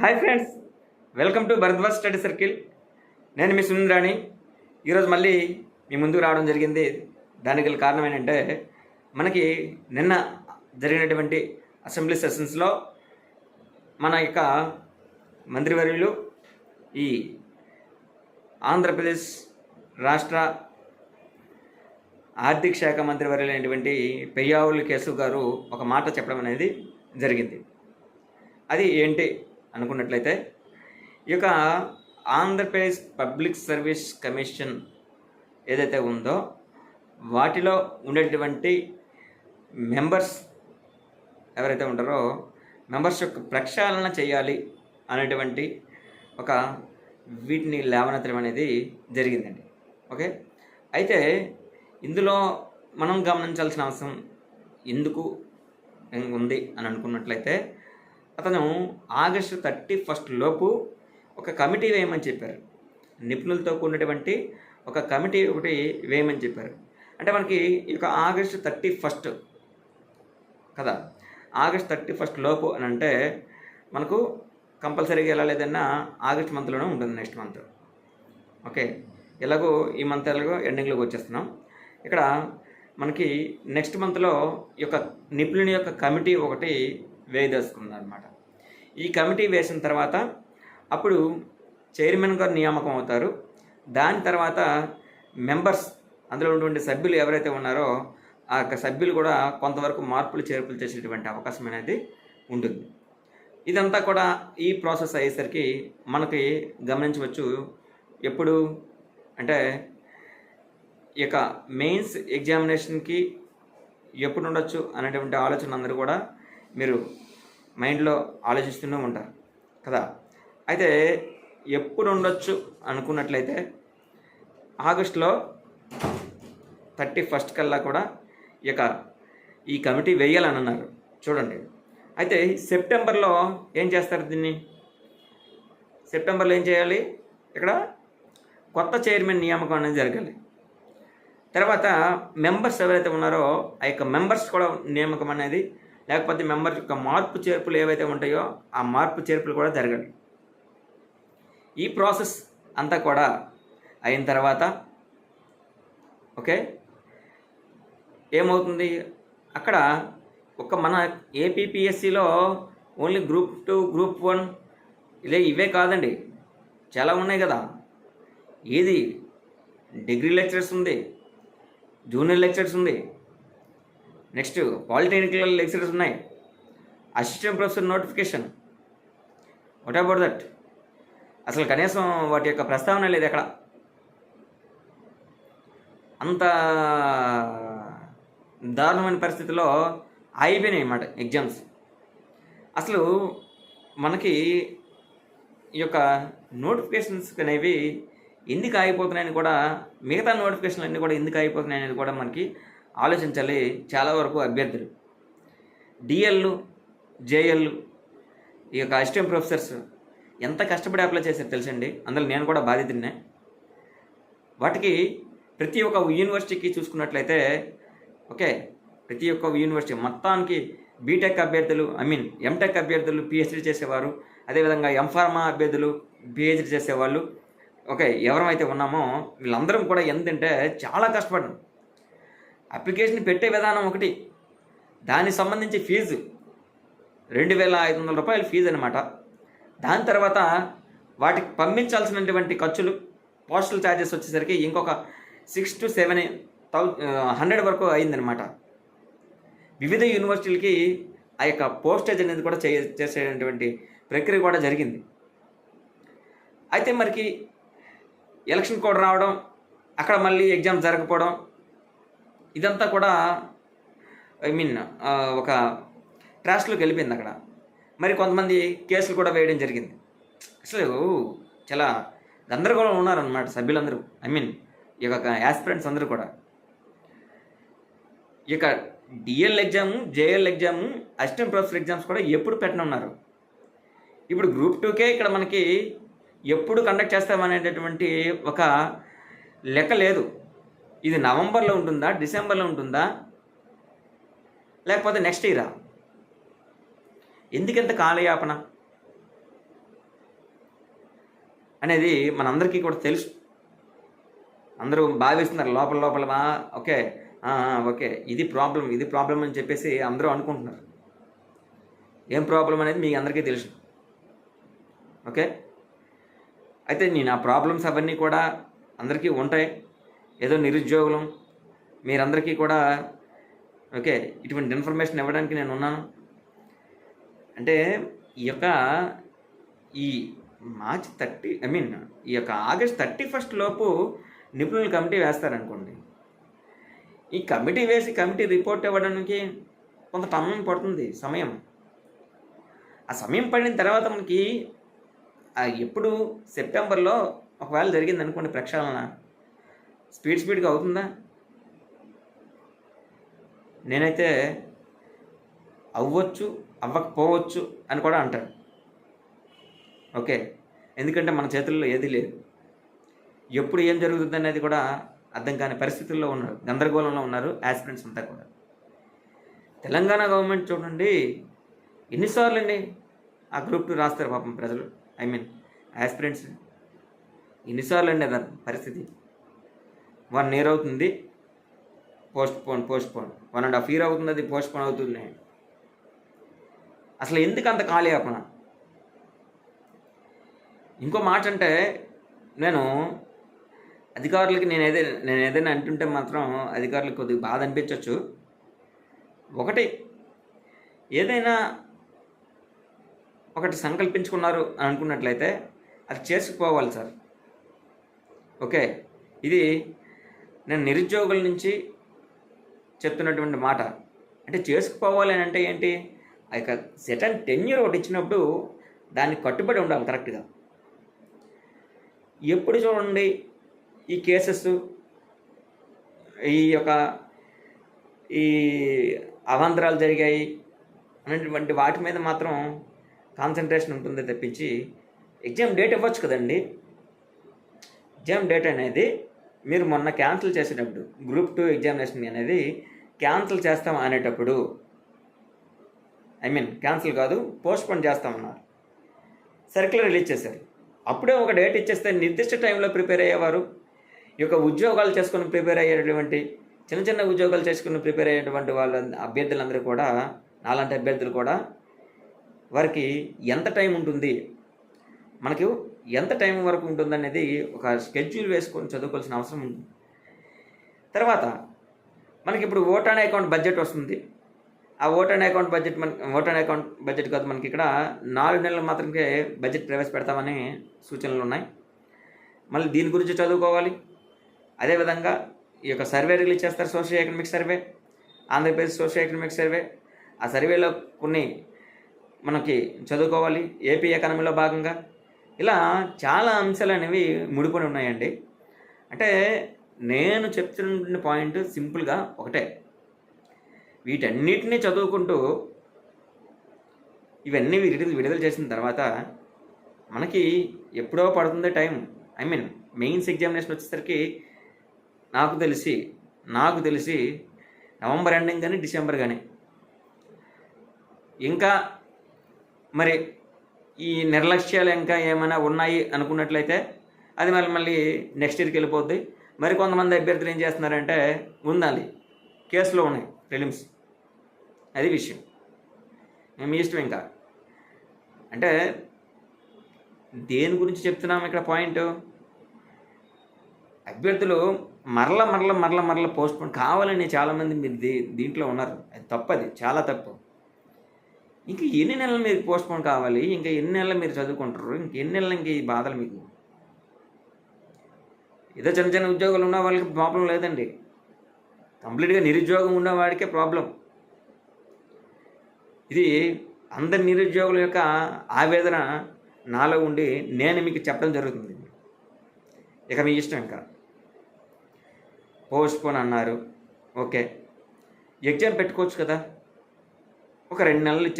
Hi friends welcome to Bharadwaj study circle. నేను మీ సుందరాణి ఈరోజు మళ్ళీ మీ ముందుకు రావడం జరిగింది. దానికి గల కారణం ఏంటంటే మనకి నిన్న జరిగినటువంటి అసెంబ్లీ సెషన్స్లో మన యొక్క మంత్రివర్యులు ఈ ఆంధ్రప్రదేశ్ రాష్ట్ర ఆర్థిక శాఖ మంత్రివర్యులైనటువంటి పెయ్యావులు కేశవ్ గారు ఒక మాట చెప్పడం అనేది జరిగింది. అది ఏంటి? అనుకున్నట్లయితే ఈ యొక్క ఆంధ్రప్రదేశ్ పబ్లిక్ సర్వీస్ కమిషన్ ఏదైతే ఉందో వాటిలో ఉండేటువంటి మెంబర్స్ ఎవరైతే ఉంటారో మెంబర్స్ యొక్క ప్రక్షాళన చేయాలి అనేటువంటి ఒక వీటిని లేవనెత్తడం అనేది జరిగిందండి. ఓకే? అయితే ఇందులో మనం గమనించాల్సిన అవసరం ఎందుకు ఉంది అని అనుకున్నట్లయితే అతను ఆగస్టు థర్టీ ఫస్ట్ లోపు ఒక కమిటీ వేయమని చెప్పారు. నిపుణులతో కూడినటువంటి ఒక కమిటీ ఒకటి వేయమని చెప్పారు. అంటే మనకి ఈ యొక్క ఆగస్టు థర్టీ ఫస్ట్ కదా ఆగస్ట్ థర్టీ ఫస్ట్ లోపు అని అంటే మనకు కంపల్సరీగా ఎలా లేదన్నా ఆగస్ట్ మంత్లోనే ఉంటుంది నెక్స్ట్ మంత్. ఓకే ఎలాగో ఈ మంత్ ఎలాగో ఎండింగ్లోకి వచ్చేస్తున్నాం. ఇక్కడ మనకి నెక్స్ట్ మంత్లో ఈ యొక్క నిపుణుని యొక్క కమిటీ ఒకటి వేయదలుచుకుంది అనమాట ఈ కమిటీ వేసిన తర్వాత అప్పుడు చైర్మన్ గారు నియామకం అవుతారు. దాని తర్వాత మెంబర్స్ అందులో ఉన్నటువంటి సభ్యులు ఎవరైతే ఉన్నారో ఆ యొక్క సభ్యులు కూడా కొంతవరకు మార్పులు చేర్పులు చేసేటువంటి అవకాశం అనేది ఉంటుంది. ఇదంతా కూడా ఈ ప్రాసెస్ అయ్యేసరికి మనకి గమనించవచ్చు ఎప్పుడు అంటే ఈ యొక్క మెయిన్స్ ఎగ్జామినేషన్కి ఎప్పుడు ఉండొచ్చు అనేటువంటి ఆలోచన అందరూ కూడా మీరు మైండ్లో ఆలోచిస్తూనే ఉంటారు కదా? అయితే ఎప్పుడు ఉండొచ్చు అనుకున్నట్లయితే ఆగస్టులో థర్టీ ఫస్ట్ కల్లా కూడా ఈ యొక్క ఈ కమిటీ వేయాలని అన్నారు చూడండి. అయితే సెప్టెంబర్లో ఏం చేస్తారు దీన్ని? సెప్టెంబర్లో ఏం చేయాలి? ఇక్కడ కొత్త చైర్మన్ నియామకం అనేది జరగాలి. తర్వాత మెంబర్స్ ఎవరైతే ఉన్నారో ఆ యొక్క మెంబర్స్ కూడా నియామకం అనేది లేకపోతే మెంబర్స్ యొక్క మార్పు చేర్పులు ఏవైతే ఉంటాయో ఆ మార్పు చేర్పులు కూడా జరగాలి ఈ ప్రాసెస్ అంతా కూడా అయిన తర్వాత ఓకే? ఏమవుతుంది? అక్కడ ఒక మన ఏపీపీఎస్సిలో only group two group one ఇలా ఇవే కాదండి. చాలా ఉన్నాయి కదా. ఏది? డిగ్రీ లెక్చరర్స్ ఉంది జూనియర్ లెక్చరర్స్ ఉంది నెక్స్ట్ పాలిటెక్నికల్ లెక్చరర్స్ ఉన్నాయి. Assistant professor notification. What about that అసలు కనీసం వాటి యొక్క ప్రస్తావన లేదు ఎక్కడ. అంత దారుణమైన పరిస్థితిలో అయిపోయినాయి అన్నమాట ఎగ్జామ్స్. అసలు మనకి ఈ యొక్క నోటిఫికేషన్స్ అనేవి ఎందుకు ఆగిపోతున్నాయని కూడా మిగతా నోటిఫికేషన్లు అన్నీ కూడా ఎందుకు ఆగిపోతున్నాయి అనేది కూడా మనకి ఆలోచించాలి చాలా వరకు అభ్యర్థులు. డిఎల్లు జేఎల్లు ఈ యొక్క అసిస్టెంట్ ప్రొఫెసర్స్ ఎంత కష్టపడి అప్లై చేశారు తెలుసండి? అందులో నేను కూడా బాధితున్నే వాటికి ప్రతి ఒక్క యూనివర్సిటీకి చూసుకున్నట్లయితే ఓకే ప్రతి ఒక్క యూనివర్సిటీ మొత్తానికి బీటెక్ అభ్యర్థులు ఐ మీన్ ఎంటెక్ అభ్యర్థులు పిహెచ్డీ చేసేవారు. అదేవిధంగా ఎంఫార్మా అభ్యర్థులు పిహెచ్డీ చేసేవాళ్ళు. ఓకే ఎవరమైతే ఉన్నామో వీళ్ళందరం కూడా ఎంతంటే చాలా కష్టపడ్డాం. అప్లికేషన్ పెట్టే విధానం ఒకటి. దానికి సంబంధించి ఫీజు. రెండు వేల ఐదు వందల రూపాయల ఫీజు అనమాట దాని తర్వాత వాటికి పంపించాల్సినటువంటి ఖర్చులు పోస్టల్ ఛార్జెస్ వచ్చేసరికి ఇంకొక సిక్స్ టు సెవెన్ థౌ హండ్రెడ్ వరకు అయిందనమాట వివిధ యూనివర్సిటీలకి ఆ యొక్క పోస్టేజ్ అనేది కూడా చే చేసేటువంటి ప్రక్రియ కూడా జరిగింది. అయితే మరికి ఎలక్షన్ కోడ్ రావడం అక్కడ మళ్ళీ ఎగ్జామ్ జరగకపోవడం ఇదంతా కూడా ఐ మీన్ ఒక ట్రాష్లోకి వెళ్ళిపోయింది అక్కడ. మరి కొంతమంది కేసులు కూడా వేయడం జరిగింది. అసలు చాలా గందరగోళం ఉన్నారనమాట సభ్యులందరూ. ఐ మీన్ ఈ యొక్క యాస్పిరెంట్స్ అందరూ కూడా. ఇక DL exam JL exam assistant professor exams కూడా ఎప్పుడు పెట్టనున్నారు. ఇప్పుడు గ్రూప్ టూకే ఇక్కడ మనకి ఎప్పుడు కండక్ట్ చేస్తామనేటటువంటి ఒక లెక్క లేదు. ఇది నవంబర్లో ఉంటుందా? డిసెంబర్లో ఉంటుందా? లేకపోతే నెక్స్ట్ ఇయరా? ఎందుకంత కాలయాపన? అనేది మనందరికీ కూడా తెలుసు. అందరూ భావిస్తున్నారు లోపల లోపల ఓకే ఓకే ఇది ప్రాబ్లం ఇది ప్రాబ్లం అని చెప్పేసి అందరూ అనుకుంటున్నారు. ఏం ప్రాబ్లం అనేది మీ అందరికీ తెలుసు. ఓకే? అయితే నేను ఆ ప్రాబ్లమ్స్ అవన్నీ కూడా అందరికీ ఉంటాయి. ఏదో నిరుద్యోగులం. మీరందరికీ కూడా ఓకే ఇటువంటి ఇన్ఫర్మేషన్ ఇవ్వడానికి నేను ఉన్నాను. అంటే ఈ యొక్క ఈ మార్చ్ థర్టీ ఐ మీన్ ఈ యొక్క ఆగస్ట్ థర్టీ ఫస్ట్ లోపు నిపుణుల కమిటీ వేస్తారనుకోండి. ఈ కమిటీ వేసి కమిటీ రిపోర్ట్ ఇవ్వడానికి కొంత టైం పడుతుంది సమయం. ఆ సమయం పడిన తర్వాత మనకి ఎప్పుడు సెప్టెంబర్లో ఒకవేళ జరిగింది అనుకోండి ప్రక్షాళన స్పీడ్ స్పీడ్గా అవుతుందా? నేనైతే అవ్వచ్చు అవ్వకపోవచ్చు అని కూడా అంటాను. ఓకే. ఎందుకంటే మన చేతుల్లో ఏది లేదు. ఎప్పుడు ఏం జరుగుతుంది అనేది కూడా అర్థం కాని పరిస్థితుల్లో ఉన్నారు. గందరగోళంలో ఉన్నారు యాస్పిరెంట్స్ అంతా కూడా. తెలంగాణ గవర్నమెంట్ చూడండి ఎన్నిసార్లు అండి ఆ గ్రూప్ టూ రాస్తారు పాపం ప్రజలు. ఐ మీన్ యాస్పిరెంట్స్ ఎన్నిసార్లు అండి అది పరిస్థితి? వన్ ఇయర్ అవుతుంది. Postpone postpone one and half year అవుతుంది అది పోస్ట్ పోన్ అవుతుంది. అసలు ఎందుకు అంత ఖాళీ ఆపన? ఇంకో మాట అంటే నేను అధికారులకి నేను ఏదైనా నేను ఏదైనా అంటుంటే మాత్రం అధికారులకు కొద్దిగా బాధ అనిపించవచ్చు ఒకటి ఏదైనా ఒకటి సంకల్పించుకున్నారు అని అనుకున్నట్లయితే అది చేసుకుపోవాలి సార్. ఓకే? ఇది నేను నిరుద్యోగుల నుంచి చెప్తున్నటువంటి మాట. అంటే చేసుకుపోవాలి అని అంటే ఏంటి? ఆ యొక్క సెటన్ టెన్యూర్ ఒకటి ఇచ్చినప్పుడు దానికి కట్టుబడి ఉండాలి కరెక్ట్గా. ఎప్పుడు చూడండి ఈ కేసెస్ ఈ యొక్క ఈ అవాంతరాలు జరిగాయి అనేటువంటి వాటి మీద మాత్రం కాన్సన్ట్రేషన్ ఉంటుంది తప్పించి ఎగ్జామ్ డేట్ ఇవ్వచ్చు కదండి. ఎగ్జామ్ డేట్ అనేది మీరు మొన్న క్యాన్సిల్ చేసేటప్పుడు గ్రూప్ టూ ఎగ్జామినేషన్ అనేది క్యాన్సిల్ చేస్తాం అనేటప్పుడు ఐ మీన్ క్యాన్సిల్ కాదు పోస్ట్పోన్ చేస్తామన్నారు సర్క్యులర్ రిలీజ్ చేశారు. అప్పుడే ఒక డేట్ ఇచ్చేస్తే నిర్దిష్ట టైంలో ప్రిపేర్ అయ్యేవారు. ఈ యొక్క ఉద్యోగాలు చేసుకుని ప్రిపేర్ అయ్యేటువంటి చిన్న చిన్న ఉద్యోగాలు చేసుకుని ప్రిపేర్ అయ్యేటువంటి వాళ్ళ అభ్యర్థులందరూ కూడా నాలాంటి అభ్యర్థులు కూడా వారికి ఎంత టైం ఉంటుంది? మనకు ఎంత టైం వరకు ఉంటుంది అనేది ఒక స్కెడ్యూల్ వేసుకొని చదువుకోవాల్సిన అవసరం ఉంది. తర్వాత మనకి ఇప్పుడు ఓటాన్ అకౌంట్ బడ్జెట్ వస్తుంది. ఆ ఓటాన్ అకౌంట్ బడ్జెట్ మన ఓటాన్ అకౌంట్ బడ్జెట్ కాదు మనకి ఇక్కడ నాలుగు నెలలు మాత్రమే బడ్జెట్ ప్రవేశపెడతామని సూచనలు ఉన్నాయి. మళ్ళీ దీని గురించి చదువుకోవాలి. అదేవిధంగా ఈ యొక్క సర్వే రిలీజ్ చేస్తారు social economic survey Andhra Pradesh social economic survey ఆ సర్వేలో కొన్ని మనకి చదువుకోవాలి. ఏపీ ఎకానమీలో భాగంగా ఇలా చాలా అంశాలు అనేవి ముడిపడి ఉన్నాయండి. అంటే నేను చెప్తున్న పాయింట్ సింపుల్గా ఒకటే. వీటన్నిటినీ చదువుకుంటూ ఇవన్నీ విడుదల విడుదల చేసిన తర్వాత మనకి ఎప్పుడో పడుతుంది time. I mean mains examination వచ్చేసరికి నాకు తెలిసి నాకు తెలిసి నవంబర్ ఎండింగ్ కానీ డిసెంబర్ కానీ ఇంకా మరి ఈ నిర్లక్ష్యాలు ఇంకా ఏమైనా ఉన్నాయి అనుకున్నట్లయితే అది మళ్ళీ మళ్ళీ నెక్స్ట్ ఇయర్కి వెళ్ళిపోద్ది. మరి కొంతమంది అభ్యర్థులు ఏం చేస్తున్నారంటే ఉండాలి కేసులో ఉన్నాయి ఫిలిమ్స్ అది విషయం. మీ ఇష్టం ఇంకా. అంటే దేని గురించి చెప్తున్నాం ఇక్కడ పాయింట్? అభ్యర్థులు మరల మరల మరల మరల పోస్ట్ పోన్ కావాలని చాలామంది మీరు దీ దీంట్లో ఉన్నారు. అది తప్పది చాలా తప్పు. ఇంకా ఎన్ని నెలలు మీరు పోస్ట్పోన్ కావాలి? ఇంకా ఎన్ని నెలలు మీరు చదువుకుంటారు? ఇంక ఎన్ని నెలలు ఇంక ఈ బాధలు మీకు? ఏదో చిన్న చిన్న ఉద్యోగాలు ఉన్న వాళ్ళకి ప్రాబ్లం లేదండి. కంప్లీట్గా నిరుద్యోగం ఉన్నవాడికే ప్రాబ్లం ఇది అందరి నిరుద్యోగుల యొక్క ఆవేదన నాలో ఉండి నేను మీకు చెప్పడం జరుగుతుంది. ఇక మీ ఇష్టం ఇంకా. పోస్ట్పోన్ అన్నారు. ఓకే. ఎగ్జామ్ పెట్టుకోవచ్చు కదా? ఒక రెండు నెలలు ఇచ్చారు.